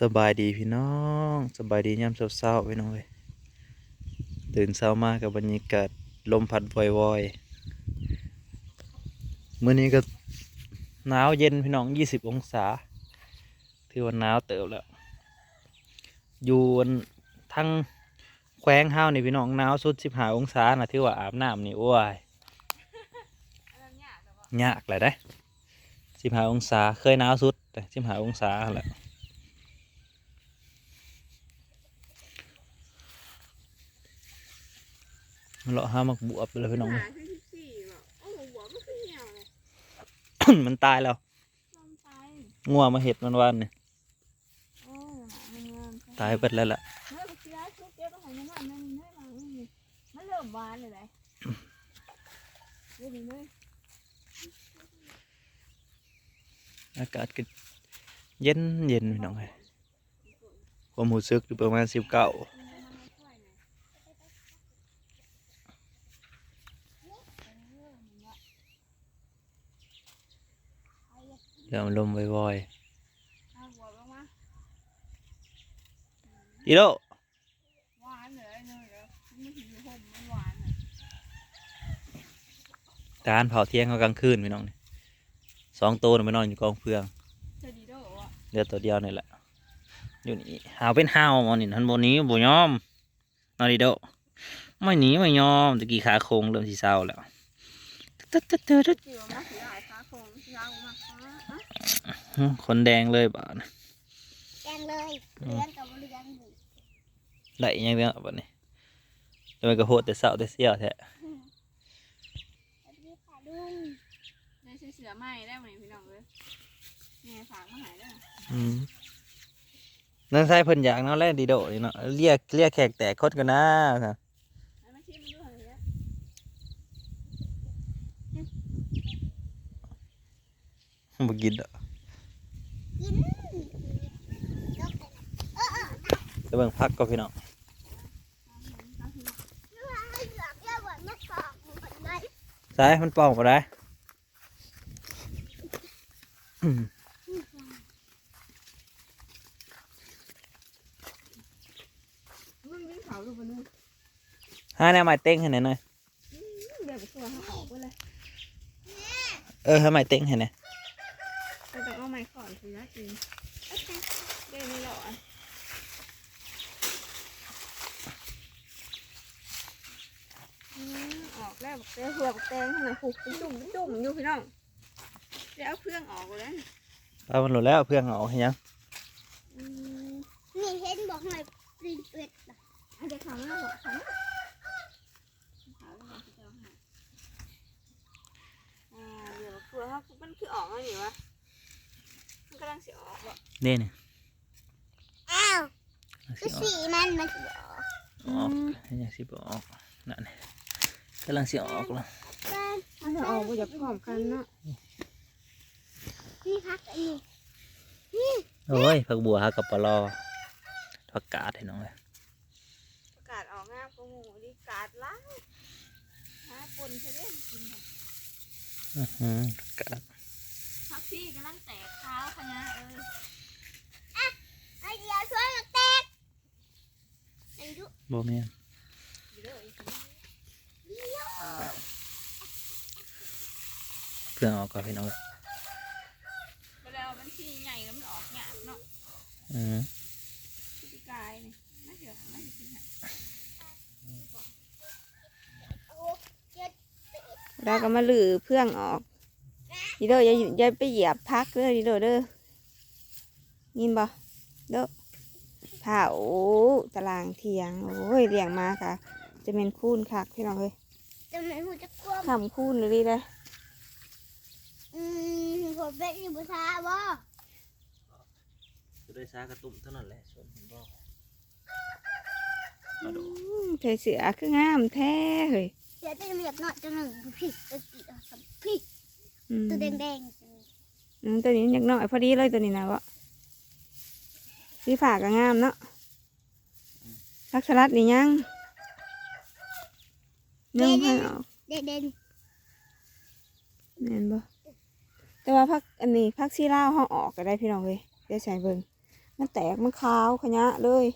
สบายดีพี่น้องสบายดียามเช้าๆพี่น้องเว้ยตื่นเช้ามากับบรรยากาศลมพัดวอยๆมื้อนี้ก็หนาวเย็นพี่น้องยี่สิบองศาถือว่าหนาวเติบแล้วอยู่อันทั้งแขวงห้าวนี่พี่น้องหนาวสุดสิบห้าองศานะที่ว่าอาบน้ำนี่โอ้ยยากเลยได้สิบห้าองศาเคยหนาวสุดสิบห้าองศาแหละ เลาะห้ามักบวบไปเลยพี่น้องหาขึ้นที่สี่แบบโอ้โหหัวมันขึ้นเหี่ยวเลยมันตายแล้วลมตายงัวมาเห็ดมันวันนี่โอ้หาเงินตายเบิดแล้วล่ะเมื่อกี้ชุดเจ๊ก็หายน้ำมันนั่นนี่มานี่มันเริ่มหวานเลยเลยดูดิเลยอากาศก็เย็นเย็นพี่น้องเลยความรู้สึกอยู่ประมาณสิบเก้า เริ่มลมวอยเอาหัวลงมาๆอีโดหวานเลยเลยเดี๋ยวมันหิวห่มมันหวานเลยตาลเผาเที่ยงเขากลางคืนพี่น้องนี่สองตัวน่ะไปนอนอยู่กองเฟืองเจดีโดอะเดือตัวเดียวนี่แหละอยู่นี่หาวเป็นห้าวมอนี่ทันบนนี้บ่ยอมนอนดีโดไม่หนีไม่ยอมตะกี้ขาโคงเริ่มสีเศร้าแล้วตึ๊ดตึ๊ดตึ๊ด อะอื้อคนแดงเลยบ้านแกงเลยเลี้ยงกับเลี้ยงอยู่ไหลยังเรื่องบ้านนี้แล้วมันก็โหดแต่เศร้าแต่เสียวแท้สวัสดีค่ะลุงได้ซื้อเสือไหมได้ไหมพี่น้องเลยแม่ฝากมาใหายได้อืมนั่นใช่เพิ่นอยากเนาะแล่ดีโดนี่เนาะเรียกเรียกแขกแตกคดกันนะค่ะ ให้มาชิมด้วยเลย บ่กินดอกจะเบิ่งพักก็พี่น้องใช่มันปองก็ได้อืมมันวิ่งเขาดูมันนู่นหาแนวใหม่เต้งให้หน่อยหน่อยเดี๋ยวไปตัวเขาออกไปเลยเออหาใหม่เต้งให้หน่อยเราต้องเอาไม้ขอนคือนะจริงเดี๋ยวนี้เหรอออกแล้วบอกเตะหัวบอกเตงข้างในผูกเป็นจุ่มเป็นจุ่มอยู่พี่น้องเดี๋ยวเอาเครื่องออกเลยเอามันหลุดแล้วเพื่อนเอาให้ยังนี่เห็นบอกหน่อยปรินเป็ดน่ะอันเดี๋ยวเขาไม่บอกเขาไม่เขาไม่บอกจะเอาให้อ่าเดี๋ยวเครื่องเขามันคือออกอะไรอยู่วะมันกำ ลังสิออกบ่นี่นี่อ้าวเอาสิคือออกสีมันมันสิออกออกให้ยังสิบออกนั่นนี่กำลังสิออกแล้วบ้านมันจะออกมาจากพร้อมกันเนาะนี่พักอันนี้โอ้ยผักบัวฮะกับปลอผักกาดให้น้องเลยประกาศออกงามกว่าหมูดีกาดล้างหาปนใช่ไหมกินค่ะอื้อหือผักกาด พี่กำลังแตกเท้าคณะเอ้ยไอเดียวช่วยมันแตกอายุบ่แม่นอยู่เด้ออีกทีเพื่อนออกก่อนพี่น้องเอ้ยไปแล้วมันที่ใหญ่แล้วมันออกหยาบเนาะอืมที่กายนี่น่าเชื่อน่าจะกินค่ะเราก็มาลือเพื่องออก ดีเด้ออย่าอย่าไปเหยียบพักเด้อดีเด้อเด้อยินบ่เด้อเผาตารางเทียง โอ้ยเลี้ยงมาค่ะ จะเป็นคูนคักพี่น้องเฮ้ยจะไม่หูจะกลัวทำคูนเลยดิเลยอืมผมเป็นอยู่บุษาบ่จะได้ซากระตุ่มเท่านั้นแหละส่วนผมบ่ใส่เสือคืองามแท้เฮ้ยเดี๋ยวจะมีแบบหน่อยจะหนึ่งผิดจะสีเอาสัมผิดอืม ตัวแดงอืมตัวนี้อยากน้อยพอดีเลยตัวนี้นะวะสีฝาก็งามเนาะพักสลัดนี่ยังนึ่งให้ออกๆเด่นเห็นบ่แต่ว่าพักอันนี้พักซีล่าวห้องออกก็ได้พี่น้องเลยเดี๋ยวใส่เบิ่งมันแตกมันขาวขยะเลย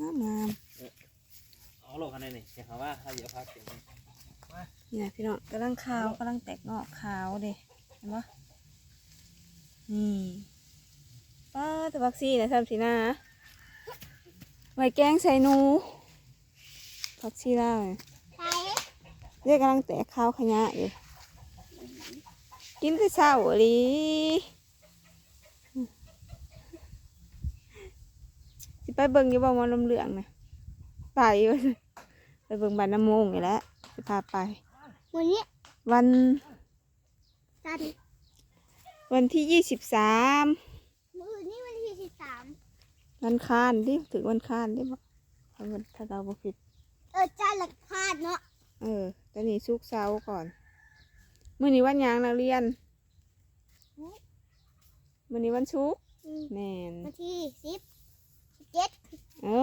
งามงามเอาโลกคะแนนนี่เห็นเขาว่าถ้าเยอะพักเสียง นี่นะพี่น้องกำลังขาวกำลังแตกงอกขาวเด้เห็นปะนี่ป้าแต่วัคซีนนะทำสีหน้าไว้แกงใส่หนูผักชีลาวเนี่ยใช่เรียกกำลังแตกขาวขยะอยู่กินคือเศร้าอีหลีสิไปเบิ่งอยู่บ่หมอลำเหลืองนะไปว่าซั่นไปเบิ่งบ้านน้ำมงนี่แหละสิพาไป วันนี้วันจันทร์วันที่ยี่สิบสามมื้อนี้วันที่สิบสามวันคานดิถึงวันคานดิบ่ถ้าวันถ้าเราบ่ผิด เออจันทร์หลักพลาดเนาะเออตอนนี้ซุกร์เสาร์ก่อนมื้อนี้วันหยังนักเรียนมื้อนี้วันชุกร์อืมแม่นวันที่สิบสิบเจ็ดโอ้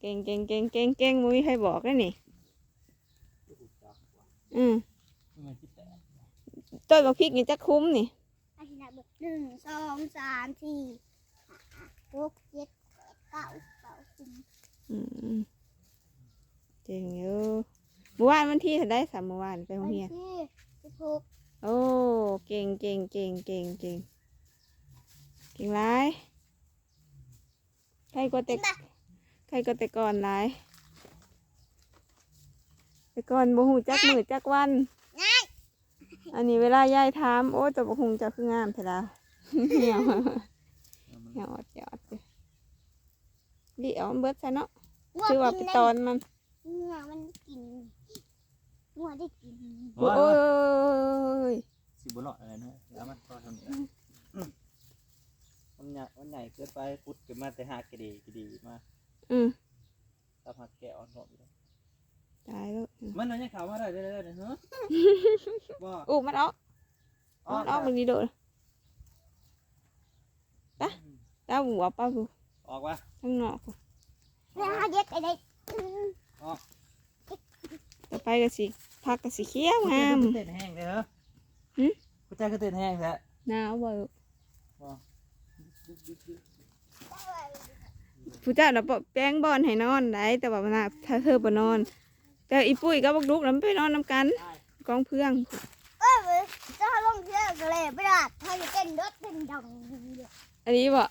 เก่งเก่งเก่งเก่งเก่งมุ้ยให้บอกได้นี่ อืมมันคิดแต่ต้นบักพริกนี่จะคุ้มนี่ อาทิตย์ละเบิดหนึ่งสองสามสี่ห้าหกเจ็ดแปดเก้าเก้าสิบอืมเก่งอยู่เมื่อวานวันที่เท่าได้สามเมื่อวานไปโรวังนเรียน ที่สิบหกโอ้ เก่งเก่งเก่งเก่งเก่งเก่งร้าย ใครก็แต่ใครก็แต่ก่อนร้าย แต่ก่อนบ่หูจักมือจักวันง่ายอันนี้เวลายายถามโอ้แต่บ่หูจะคืองามเถอะละเหี่ยวเหี่ยวอดยอดเลยดิเอามันเบิดซะเนาะงัวคือว่ากิไปนตได้อนมันงัวมันกินงัวได้กินโอ้ยสิบหลอดอะไรนะแล้วมันก็ทำนี้มันใหญ่มันใหญ่เกินไปพุดเกิดมาแต่หากระดีกระดีมาอืมตาผักแกะอ่อนหอม ตายแล้วอืมมันนั่นยังขาวมาได้ได้ได้เฮ้ยว่าอู้มันออกมันออกมันดีโดดตาหัวป้าบูออกวะข้างนอกพูแล้วหาเย็ดไอ้เด็กออกต่อไปก็สิพักก็สิเขียวงามเต้นแห้งเลยเหรอหึกูใจก็เต้นแห้งแท้หนาวบ่ลูกว่าผู้เจ้าน่ะบ่แป้งบอนให้นอนได้แต่ว่ามันน่ะถ้าเธอบ่นอน แต่อีปุ้ยก็บักลุกแล้วมันไปนอนนํกัน กองเพื่องเอ้ยจะลงเที่ยวกันเลยไม่ได้ถ้าจะเต้นรถเต้นดองอันนี้บ่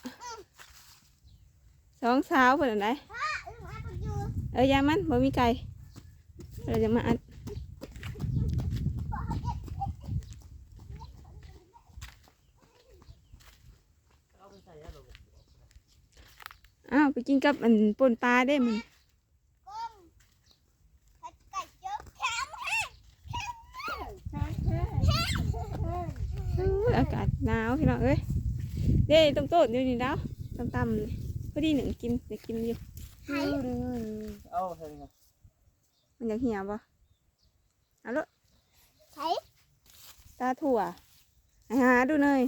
สองสาวเพิ่นอันใดพระอึ้งอาปอยู่เอ้ยอยามันบ่มีไก่เราจะมาอัดอ้าวไปกินกับอันป่นปลาได้มัน ก้มไก่เยอะแข็งแห้ง อู้ยอากาศหนาวพี่น้องเอ้ย เด้ต้มโต๊ดอยู่นี่แล้วตำๆเลยพอดีหนึ่งกินเดี๋ยวกินอยู่เอาใช่ไหมมันอยากเหี่ยวปะเอาละใช้ตาถั่วอาหาดูหน่อย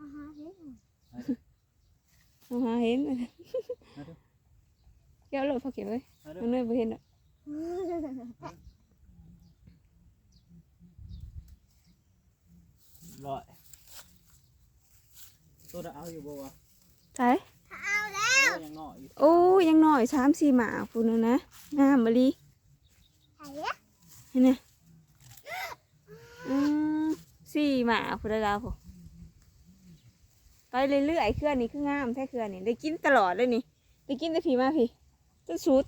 อาหารเฮ้ยเอาหาเห็นเกี่ยวโลดพอเก็บไว้เอาดูมันเลยบ่เห็นอะร้อย ตัวเอาอยู่บ่วะใช่เอาแล้ว ยังงออยู่โอ้ยยังหน่อยสามสี่หมาพูนนะงามมะลิใช้อะเห็นไหมอืมสี่หมาพูดดาวพูไปเรื่อยๆเครื่องนี้คืองามแท้เครื่องนี้ได้กินตลอดเลยนี่ได้กินแต่ผีมาพี่จนสุด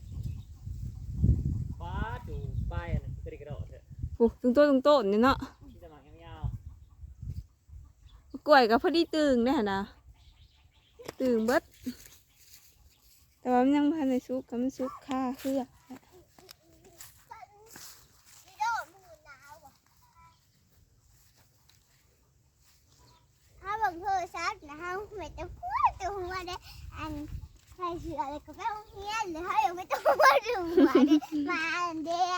ฟ้าดูป้ายอันนั้นกระดิกกระโดดเถอะ โอ้ตรงโต้นตรงโต้นนี่เนาะที่จะมายาว กล้วยกับพอดีตึงได้หนนะตึงเบิดแต่ว่ามันยังพันในซุกกับมันซุกค่าเครือพี่โดมือหนาวอะถ้าบังเธอซัดนะฮะไม่ต้องพูดตัวหัวเด้อันใครเสืออะไรก็ไม่ต้องเฮียนเลยให้ไม่ต้องมาดูหัวเด้มาอันเดีย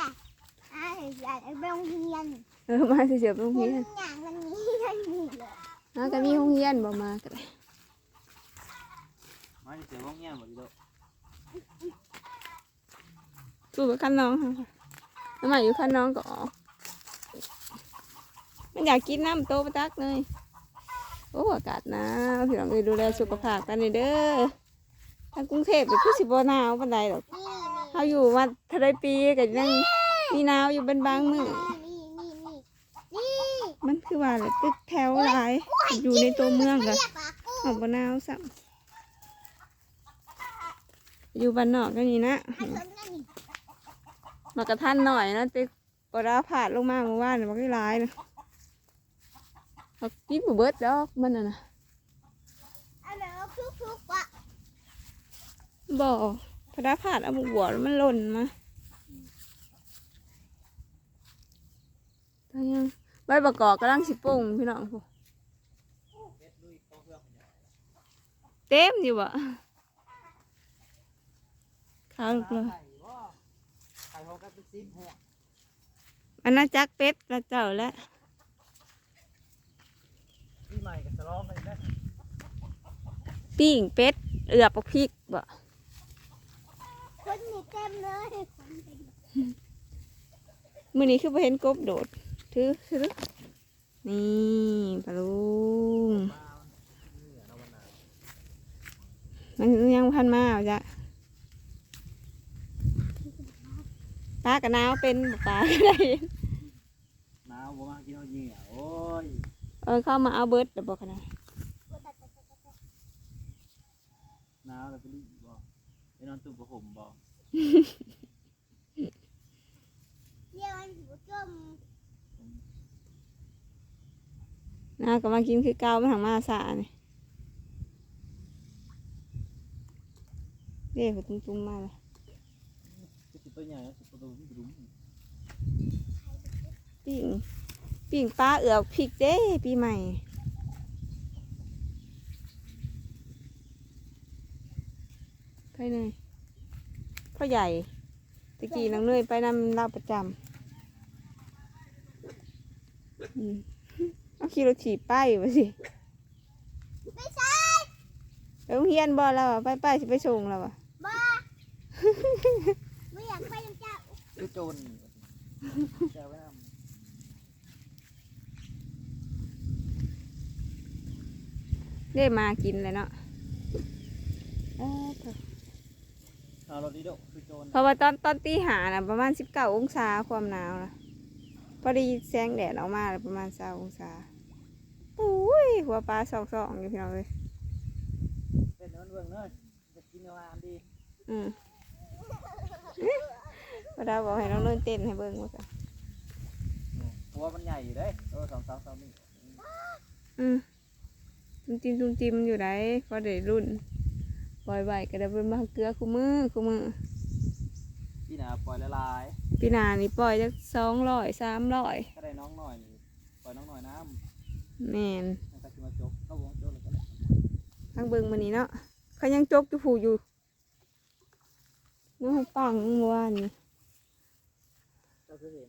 อ่าเสืออะไรไม่ต้องเฮียนเออมาเสียบโรงมัเรียนนอย่างมันมีมันมีเลย นะก็มีโรงเรียนบ่มาก็ได้ๆมาจะเจอว่างเงี้ยหมดเลยสู้กับคันน้องค่ะน้ำใหม่อยู่คันน้องก็ออกมันอยากกินน้ำโตประตักเลยโอ้อ้อากาศหนาวพี่น้องเอ้ยดูแลสุขภาพกันนี่เด้อทางกรุงเทพเป็นผู้สิบ่หนาวปานใดหรอกนี่เฮาอยู่มาเทะเลปีก็ยังมีหนาวอยู่เป็นบางมื้อนี่นี่นี่นี่มัน คือว่าแหละตึกแถวหลายอยู่ในตัวเมืองก็เรียกปลากุ้ออกบ่หนาวซ้ำอยู่บ้านนอกก็นี่นะให้เพิ่นนั่นนี่มากระทันหน่อยนะตึกปลาผาดลงมาเมื่อวานนี่มันก็หลายนะเขากินบ่เบิดดอกมันน่ะนะอันนั้นเอาทุกๆว่ะบ่ปลาผาดเอาบุกบัวแล้วมันหล่นมาตอนยัง ใบประกอบกำลังสิปรุงพี่น้องพูเต็มอยู่บ่ข้าวลูกเลยไข่หกกับซิมหัวอันน่าจักเป็ดละเจ้าแล้วพี่ใหม่กับสลองเลยนะปิ้งเป็ดเอือบบักพริกบ่คนนี่เต็มเลยคนเต็มมื้อนี้คือบ่เห็นกบโดด ถือถือนี่ปลาลุงมันยังพันมาเอาจ้ะปลากระนาวเป็นบ่ปลาก็ได้หนาวบ่มากินเอาเหยื่อโอ้ยเออเข้ามาเอาเบิดเดี๋ยวบอกกันนะหนาวแล้วไปรีบบ่ไปนอนตุ้มกับผมบ่เดี๋ยวมันหัวจม นาก็มากินคือเก่ามันทางมาสาเนี่ยเรียกเขาตุ้มมาเลยจะสิตัวใหญ่งปิ้งปลาเอือบพริกเด้ปีใหม่ใครเนยพ่อใหญ่ตะกี้น้องเนยไปนำเราประจำอืม เอาขี่รถถีบป้ายไปสิไม่ใช่ไปโรงเรียนบ่แล้วอะไปไปสิไปส่งแล้วอะบ้าไม่อยากไปยังจ้าคือโจรแกไว้นได้มากินเลยเนาะเอ้อเถอะำเอารถดิโดคือโจรเพราะว่าตอนตอนตีหานะประมาณสิบเก้าองศาความหนาวนะพอดีแสงแดดออกมาแล้วประมาณสาองศาอุ้ ยหัวปลาสองสองอยู่พี่น้องเลยเป็นมันเบิ่งเน้อยจะกินเอาอาหารดีอืมพอดาบอกให้น้องเล่นเต้นให้เบิ่งว่ากันหัวมันใหญ่อยู่เด้เออสองสามสามนี่อืมจุ่มจิ้มจุ่มจิ้มอยู่ไหนพอได้รุ่นปล่อยใบก็ได้เป็นมาเกลือคู่มือคู่มือพี่หนาปล่อยละลายปีหนานี่ปล่อยจากสองร้อยสามร้อยถ้าได้น้องหน่อยนี่ปล่อยน้องหน่อยน้ แม่นำนะครับจะมาจกเข้าวงโจกเลยก็ได้ทางเบิ่งมานี้เนาะเขายังจกอยู่ผูอยู่น้องปังเมื่อวานนี่เจ้าคือเห็น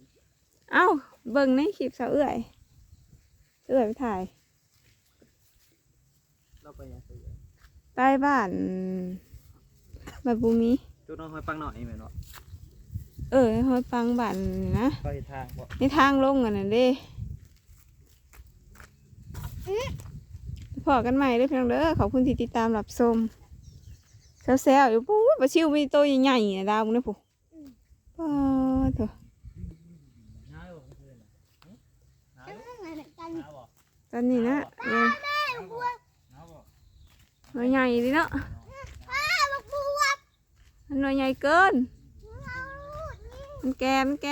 เอ้า เบิ่งในคลิปสาวเอื่อย เอื่อยไปถ่ายเราไปยังไงใต้บ้านบ้านบูมีจุดน้องคอยปังหน่อยเหมือนว่าเออหอยปังบ้านนี่นะก็เห็นทางบ่ในทางลงกันนั่นเด้ อกันใหม่เด้อพี่น้องเด้อขอบคุณที่ติดตามรับชมแซวๆอยู่ปุ๊บปลาชิวมีตัวใหญ่ๆนะดาวมึงนะปุ๊บป้าเถอะตอนนี้นะเออแม่บัวหนาวบ่วยใหญ่ดิเนาะหน่วยใหญ่เกินมันแกมันแก